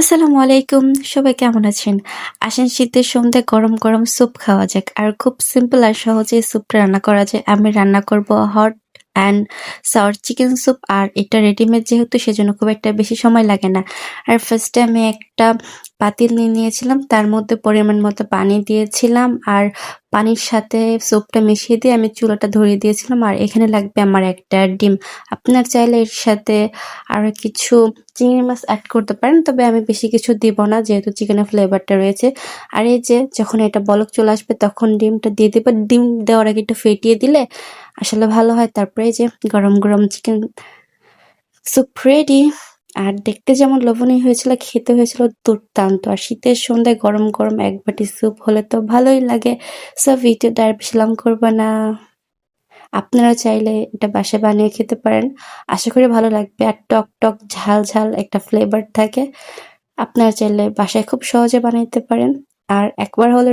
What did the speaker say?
আসসালামু আলাইকুম, সবাই কেমন আছেন? আসেন শীতের সন্ধ্যে গরম গরম স্যুপ খাওয়া যাক। আর খুব সিম্পল আর সহজে স্যুপটা রান্না করা যায়। আমি রান্না করব hot and sour chicken soup আর এটা রেডিমেড যেহেতু সেজন্য খুব একটা বেশি সময় লাগে না। আর ফার্স্টে আমি একটা পাতিল নিয়ে নিয়েছিলাম। তার মধ্যে পরিমাণ মতো পানি দিয়েছিলাম আর পানির সাথে স্যুপটা মিশিয়ে দিয়ে আমি চুলাটা ধরিয়ে দিয়েছিলাম। আর এখানে লাগবে আমার একটা ডিম। আপনার চাইলে এর সাথে আরও কিছু চিংড়ি মাছ অ্যাড করতে পারেন, তবে আমি বেশি কিছু দিব না, যেহেতু চিকেনের ফ্লেভারটা রয়েছে। আর এই যে যখন এটা বলক চলে আসবে, তখন ডিমটা দিয়ে দেবে। ডিম দেওয়ার আগে একটু ফেটিয়ে দিলে আসলে ভালো হয়। তারপরে যে গরম গরম চিকেন স্যুপ রেডি আর দেখতে যেমন লোভনীয় হয়েছিল, খেতে হয়েছিল দুর্দান্ত। আর শীতের সন্ধ্যায় গরম গরম এক বাটি স্যুপ হলে তো ভালোই লাগে। সব ভিডিওটা আর বেশি লং করব না। আপনারা চাইলে এটা বাসায় বানিয়ে খেতে পারেন। আশা করি ভালো লাগবে। আর টক টক ঝাল ঝাল একটা ফ্লেভার থাকে। আপনারা চাইলে বাসায় খুব সহজে বানাইতে পারেন। আর একবার হলে